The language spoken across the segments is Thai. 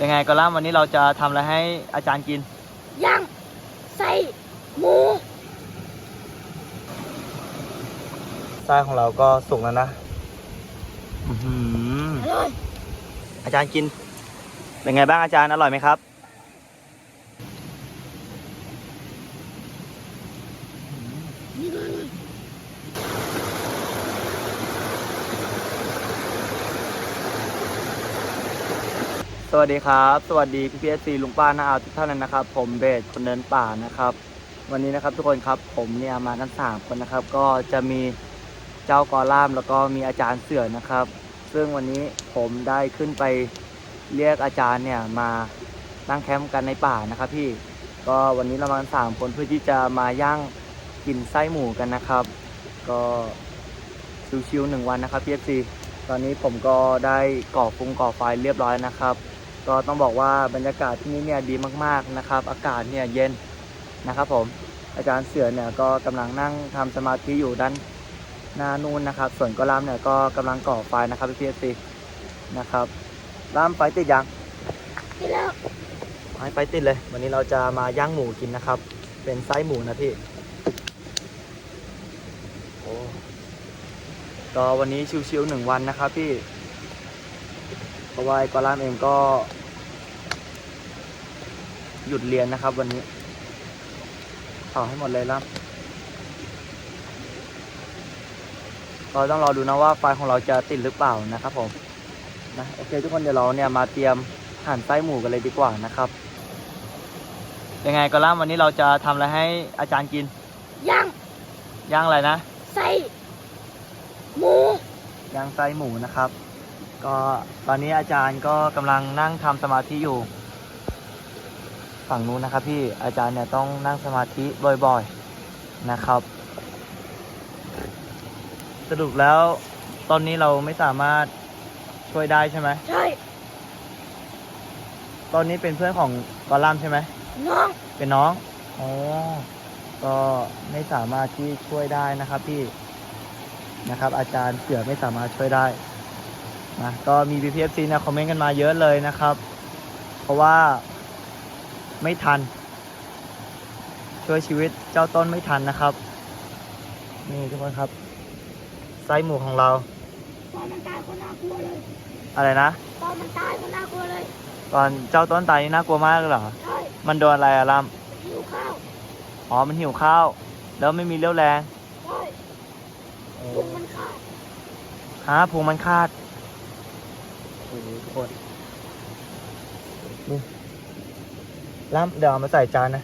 ยังไงก็ล่ามวันนี้เราจะทำอะไรให้อาจารย์กิน ย่างใส่หมูไส้ของเราก็สุกแล้วนะอื้อหืออร่อย อาจารย์กิน เป็นไงบ้างอาจารย์อร่อยไหมครับ นี่ก็อร่อย สวัสดีครับ สวัสดีพี่พีเอสซีลุงป้าน้าอาทุกท่านเลยนะครับ ผมเบสคนเดินป่านะครับ วันนี้นะครับทุกคนครับผมเนี่ยมากันสามคนนะครับ ก็จะมีเจ้ากอล่ามแล้วก็มีอาจารย์เสือนะครับ ซึ่งวันนี้ผมได้ขึ้นไปเรียกอาจารย์เนี่ยมาตั้งแคมป์กันในป่านะครับ พี่ก็วันนี้เรามากันสามคนเพื่อที่จะมาย่างกินไส้หมูกันนะครับ ก็ชิวๆหนึ่งวันนะครับพีเอฟซีตอนนี้ผมก็ได้ก่อฟุงก่อไฟเรียบร้อยนะครับ ก็ต้องบอกว่าบรรยากาศที่นี่เนี่ยดีมากๆนะครับ อากาศเนี่ยเย็นนะครับผมอาจารย์เสือเนี่ยก็กำลังนั่งทำสมาธิอยู่ด้านหน้านู่นนะครับ ส่วนกอล่ามเนี่ยก็กำลังก่อไฟนะครับพี่พีเอฟซีนะครับล่ามไฟติดยังกินแล้วให้ไฟติดเลย วันนี้เราจะมาย่างหมูกินนะครับ เป็นไส้หมูนะพี่โอ้ก็วันนี้ชิวๆหนึ่งวันนะครับพี่ เพราะว่าไอ้กอล่ามเองก็ หยุดเรียนนะครับวันนี้เผาให้หมดเลยล่ามก็ต้องรอดูนะว่าไฟของเราจะติดหรือเปล่านะครับผมนะโอเคทุกคนเดี๋ยวเราเนี่ยมาเตรียมหั่นไส้หมูกันเลยดีกว่านะครับ ยังไงก็ล่ามวันนี้เราจะทำอะไรให้อาจารย์กิน ย่างย่างอะไรนะใส่หมูย่างไส้หมูนะครับ ก็ตอนนี้อาจารย์ก็กำลังนั่งทำสมาธิอยู่ ฝั่งนู้นนะครับพี่อาจารย์เนี่ยต้องนั่งสมาธิบ่อยๆนะครับ สรุปแล้วตอนนี้เราไม่สามารถช่วยได้ใช่ไหมใช่ ตอนนี้เป็นเพื่อนของกอลัมใช่ไหมน้องเป็นน้องอ๋อก็ไม่สามารถที่ช่วยได้นะครับพี่นะครับ อาจารย์เสือไม่สามารถช่วยได้ นะก็มี BPFC เนี่ยคอมเมนต์กันมาเยอะเลยนะครับ เพราะว่าไม่ทัน ช่วยชีวิตเจ้าต้นไม่ทันนะครับ นี่ทุกคนครับไส้หมูของเรา ตอนมันตายคนน่ากลัวเลย อะไรนะ ตอนมันตายคนน่ากลัวเลย ตอนเจ้าต้นตายนี่น่ากลัวมากเลยเหรอ ใช่ มันโดนอะไรอะลัมหิวข้าว อ๋อ มันหิวข้าว แล้วไม่มีเรี่ยวแรงใช่พุงมันขาด ฮะพุงมันคาด โอ้โหทุกคนนี่ล่ามเดี๋ยวเอามาใส่จานนะ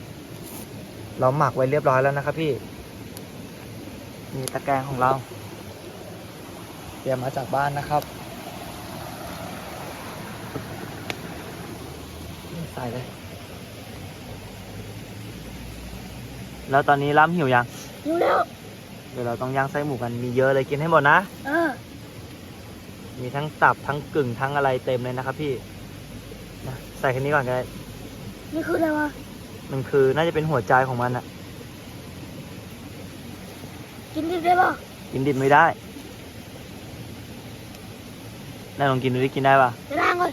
เราหมักไว้เรียบร้อยแล้วนะครับพี่ มีตะแกรงของเราเตรียมมาจากบ้านนะครับนี่ใส่เลย แล้วตอนนี้ล่ามหิวยังหิวแล้ว เดี๋ยวเราต้องย่างไส้หมูกันมีเยอะเลยกินให้หมดนะ เออ มีทั้งตับทั้งกึ่งทั้งอะไรเต็มเลยนะครับพี่นะใส่แค่นี้ก่อนก็ได้นี่คืออะไรวะมันคือน่าจะเป็นหัวใจของมันอะกินดิบได้ป่ะกินดิบไม่ได้นายลองกินดูดิกินได้ปะจะล้างก่อน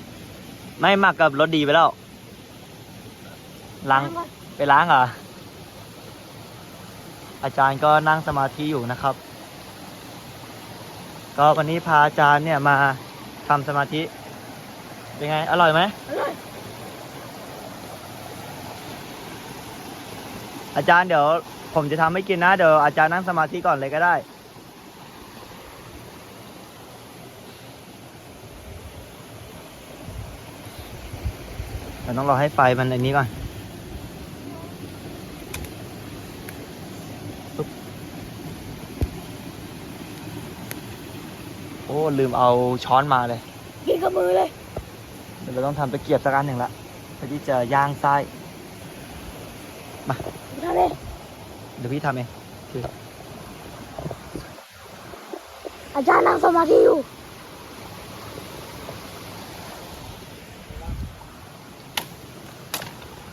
ไม่หมักกับรสดีไปแล้วล้างก่อนไปล้างเหรออาจารย์ก็นั่งสมาธิอยู่นะครับ ก็วันนี้พาอาจารย์เนี่ยมาทำสมาธิ เป็นไง อร่อยไหมอร่อยอาจารย์เดี๋ยวผมจะทำให้กินนะ เดี๋ยวอาจารย์นั่งสมาธิก่อนเลยก็ได้เดี๋ยวต้องรอให้ไฟมันอันนี้ก่อน โอ้ลืมเอาช้อนมาเลยกินกับมือเลยเดี๋ยวเราต้องทำตะเกียบสักอันหนึ่งละเพื่อที่จะย่างไส้ทำเลยเดี๋ยวพี่ทำเองคืออาจารย์นั่งสมาธิอยู่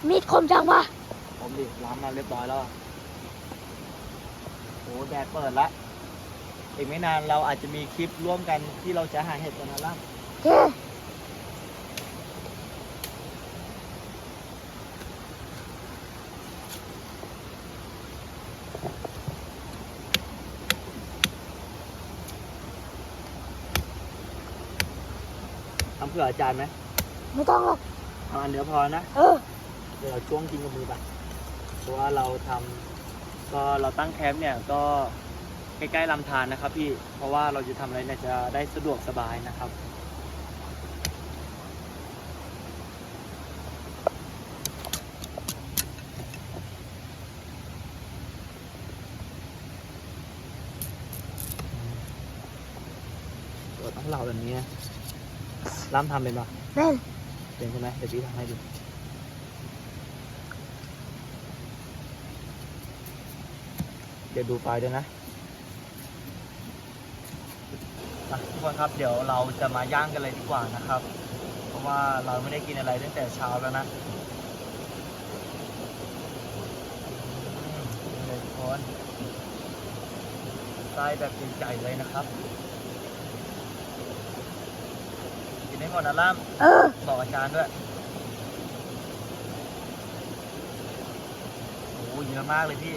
มีดคมจังปะผมดิล้างมาเรียบร้อยแล้วอะโอ้แดดเปิดละ อีกไม่นานเราอาจจะมีคลิปร่วมกันที่เราจะหาเห็ดกันนะล่ะทำเพื่ออาจารย์ไหมไม่ต้องหรอกทำอันเดียวพอนะ เออ เดี๋ยวช่วงกินกับมือไปเพราะว่าเราทำก็เราตั้งแคมป์เนี่ยก็ ใกล้ๆลำธารนะครับพี่ เพราะว่าเราจะทำอะไรเนี่ยจะได้สะดวกสบายนะครับตัวต้องเหล่าแบบนี้นะล่ำทำเป็นปะเล่นเป็นใช่ไหมเดี๋ยวพี่ทำให้ดูเดี๋ยวดูไฟล์ด้วยนะ อะทุกคนครับเดี๋ยวเราจะมาย่างกันเลยดีกว่านะครับ เพราะว่าเราไม่ได้กินอะไรตั้งแต่เช้าแล้วนะอืมนี่เลยทุกคนไส้แบบใหญ่ๆเลยนะครับ กินได้หมดนะล่ามบอกอาจารย์ด้วยโอ้โหเยอะมากเลยพี่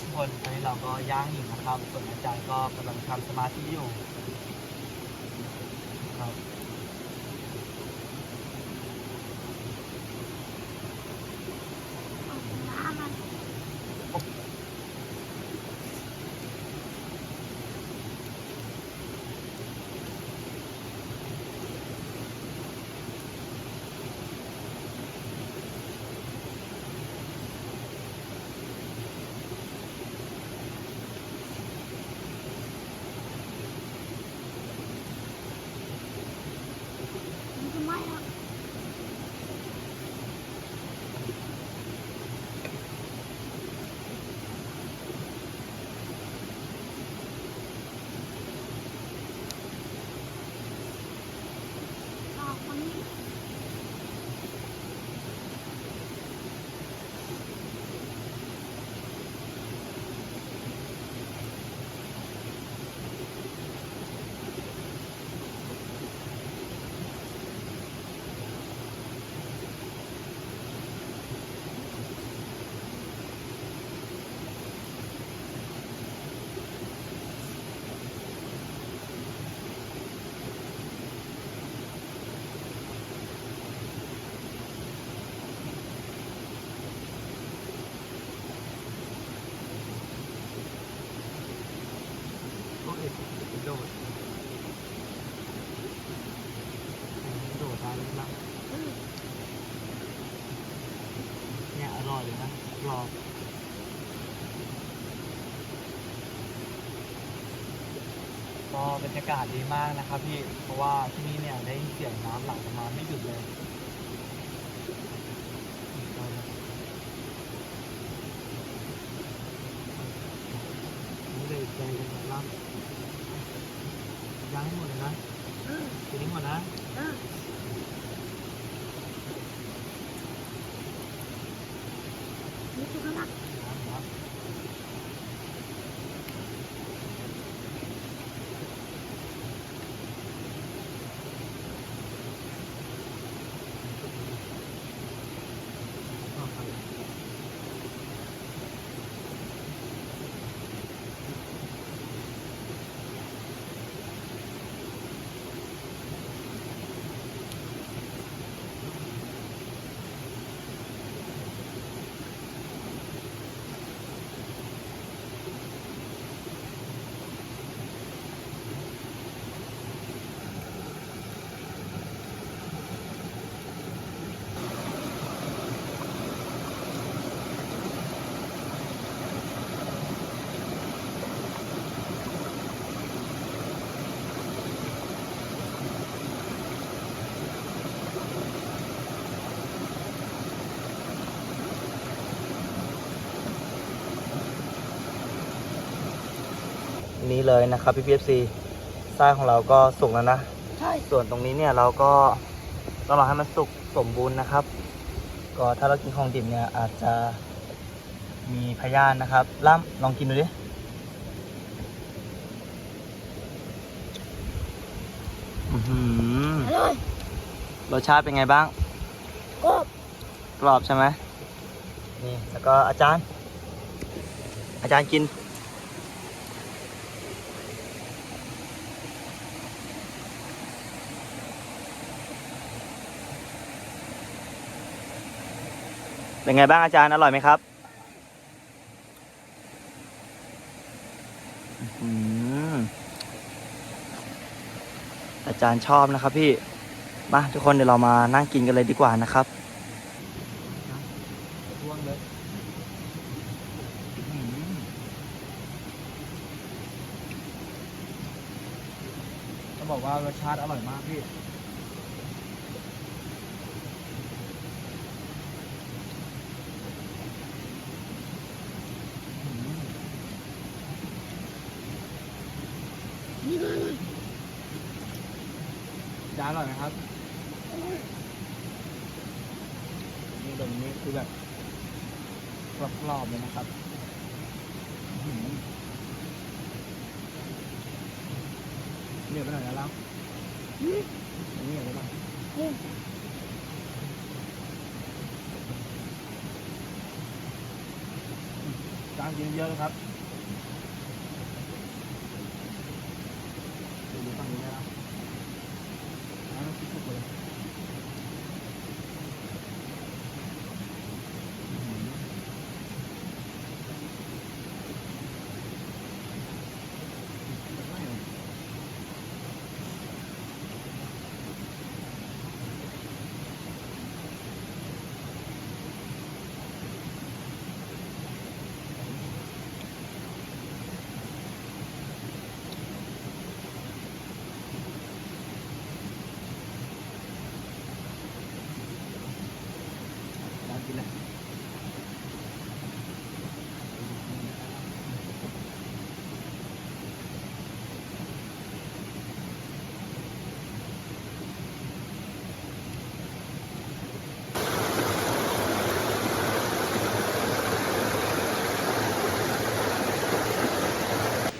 ทุกคนตอนนี้เราก็ย่างอยู่นะครับ ส่วนอาจารย์ก็กำลังทำสมาธิอยู่ครับ น้ำมัน มันจะไหม้แล้ว ออกมันนี่ พวกเอกโดดโดดได้เลยนะเนี่ยอร่อยเลยนะกรอบ ก็บรรยากาศดีมากนะครับพี่ เพราะว่าที่นี่เนี่ยได้ยินเสียงน้ำไหลออกมาไม่หยุดเลย นี่เลยใจกันแบบล่ำยังให้หมดเลยนะเออทีนี้หมดนะ นี่เลยนะครับพี่พีเอฟซีไส้ของเราก็สุกแล้วนะ ใช่ ส่วนตรงนี้เนี่ยเราก็ต้องรอให้มันสุกสมบูรณ์นะครับ ก็ถ้าเรากินของดิบเนี่ยอาจจะมีพยานนะครับล่ำลองกินดูดิอื้อหืออร่อยรสชาติเป็นไงบ้างกรอบกรอบใช่ไหมนี่แล้วก็อาจารย์ อาจารย์กิน เป็นไงบ้างอาจารย์ อร่อยไหมครับอืออาจารย์ชอบนะครับพี่ มาทุกคนเดี๋ยวเรามานั่งกินกันเลยดีกว่านะครับร่วงเลยจะบอกว่ารสชาติอร่อยมากพี่ นี่ก็อร่อย จานอร่อยไหมครับ นี่ตรงนี้คือแบบกรอบๆเลยนะครับอื้อหือียวไปหน่อยนะแล้วอืมเหนียวไปหน่อยอืมจางกินเยอะเลยครับดูดูฝั่งนี้นะครับน้ำซุปเลยอื้อหือไม่เลย ลองกินเลย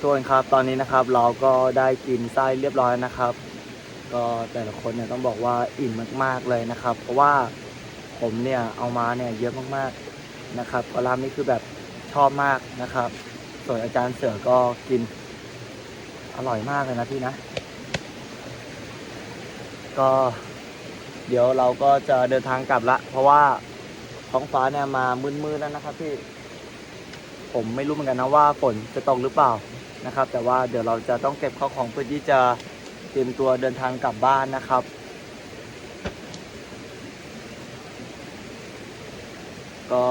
ทุกคนครับตอนนี้นะครับเราก็ได้กินไส้เรียบร้อยนะครับ ก็แต่ละคนเนี่ยต้องบอกว่าอิ่มมากๆเลยนะครับ เพราะว่าผมเนี่ยเอามาเนี่ยเยอะมากๆนะครับกอลามนี่คือแบบชอบมากนะครับ ส่วนอาจารย์เสือก็กินอร่อยมากเลยนะพี่นะ ก็เดี๋ยวเราก็จะเดินทางกลับละ เพราะว่าท้องฟ้าเนี่ยมามืดๆแล้วนะครับพี่ ผมไม่รู้เหมือนกันนะว่าฝนจะตกหรือเปล่า นะครับ แต่ว่าเดี๋ยวเราจะต้องเก็บข้าวของเพื่อที่จะเตรียมตัวเดินทางกลับบ้านนะครับก็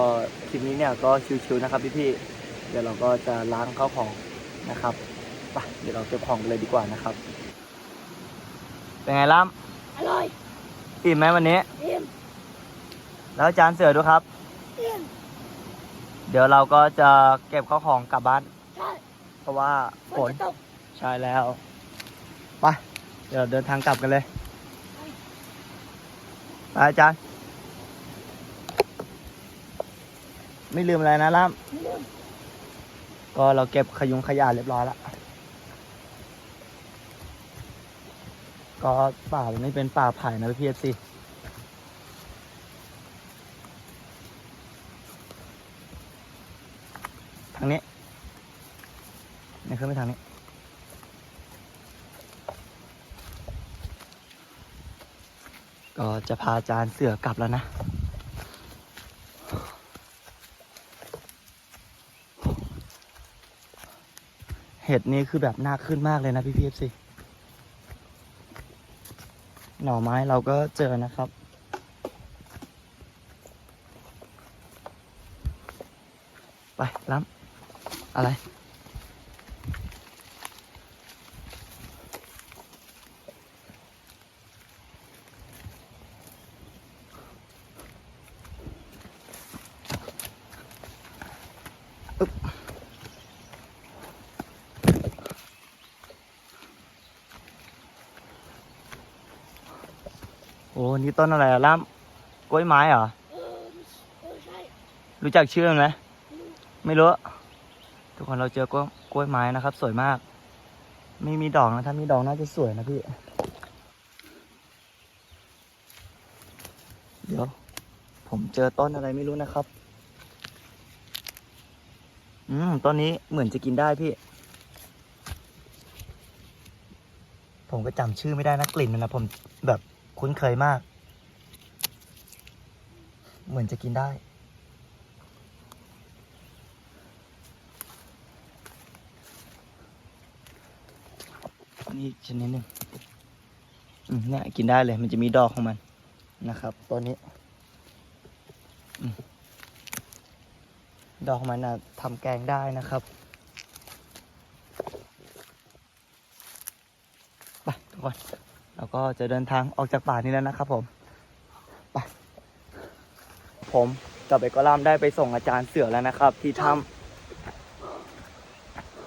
คลิปนี้เนี่ยก็ชิวๆนะครับพี่ๆ เดี๋ยวเราก็จะล้างข้าวของนะครับไปเดี๋ยวเราเก็บของกันเลยดีกว่านะครับ เป็นไงล่อร่อยำอิ่มไหมวันนี้เอ็มแล้วอาจารย์เสือด้วยครับเอ็มเดี๋ยวเราก็จะเก็บข้าวของกลับบ้านใช่เพ ราะว่าฝฝนนจะตกใช่แล้วไปเดี๋ยวเดินทางกลับกันเลยไปอาจารย์ ไม่ลืมอะไรนะล่ำไม่ลืมก็เราเก็บขยุงขยะเรียบร้อยแล้วก็ป่าตรงนี้เป็นป่าไผ่นะพี่เอฟซีทางนี้นี่ ขึ้นไปทางนี้ก็จะพาอาจารย์เสือกลับแล้วนะ เห็ดนี่คือแบบน่าขึ้นมากเลยนะพี่พีเอฟซีหน่อไม้เราก็เจอนะครับ ไปล้ำอะไร อ้นี่ต้นอะไรอะล้ำกล้วยไม้เหรอ เออเออใช่รู้จักชื่อมันไหมไม่รู้ไม่รู้ ทุกคนเราเจอกล้วยกล้วยไม้นะครับ สวยมาก ไม่มีดอกนะถ้ามีดอกน่าจะสวยนะพี่ เดี๋ยว ผมเจอต้นอะไรไม่รู้นะครับ อืมต้นนี้เหมือนจะกินได้พี่ ผมก็จำชื่อไม่ได้นะกลิ่นมันนะผมแบบ คุ้นเคยมาก เหมือนจะกินได้ นี่ชนิดหนึ่งอืมเนี่ยกินได้เลย มันจะมีดอกของมันนะครับตัวนี้อดอกของมันนะทำแกงได้นะครับไปทุกคน เราก็จะเดินทางออกจากป่านี้แล้วนะครับผมไปผมกับเอกลามได้ไปส่งอาจารย์เสือแล้วนะครับ ที่ถ้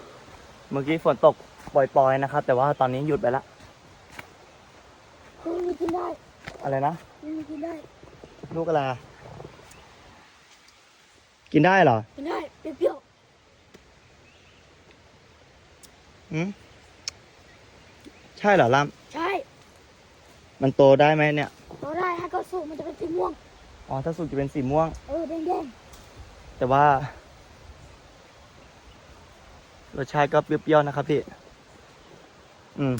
ำเมื่อกี้ฝนตกปล่อยๆนะครับ แต่ว่าตอนนี้หยุดไปแล้วเออมันกินได้อะไรนะมันกินได้ลูกอะไรอะกินได้เหรอกินได้เปรี้ยวอืมใช่เหรอล่ๆใช่ำ มันโตได้ไหมเนี่ยเราได้ถ้าก็สุกมันจะเป็นสีม่วง อ๋อ ถ้าสุกจะเป็นสีม่วง เออแดงแต่ว่ารสชาติก็เปรี้ยวๆนะครับพี่ อืม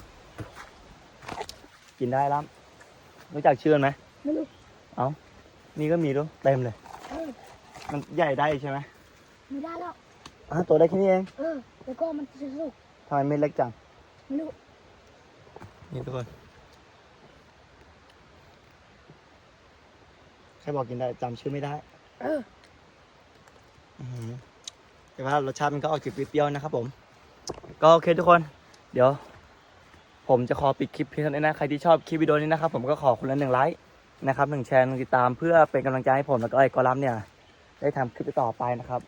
กินได้ล่ำรู้จักชื่อมันไหมๆไม่รู้นี่ก็มีด้วยเต็มเลย เออมันใหญ่ได้ใช่ไหมไม่ได้แล้ว อะตัวได้แค่นี้เองเออแล้วก็มันจะสุกทำไมไม่เล็กจังไม่รู้ นี่ทุกคน ใคร บอกกินได้จำชื่อไม่ได้เอออื้อหือแต่ว่ารสชาติมันก็ออกจืดเปรี้ยวๆนะครับผม ก็โอเคทุกคน เดี๋ยว ผมจะขอปิดคลิปเพียงเท่านี้นะ ใครที่ชอบคลิปวิดีโอนี้นะครับผมก็ขอคุณละหนึ่งไลค์นะครับหนึ่งแชร์หนึ่งติดตามเพื่อเป็นกำลังใจให้ผมแล้วก็ไอ้กอลัมน์เนี่ย ได้ทำคลิปต่อไปนะครับ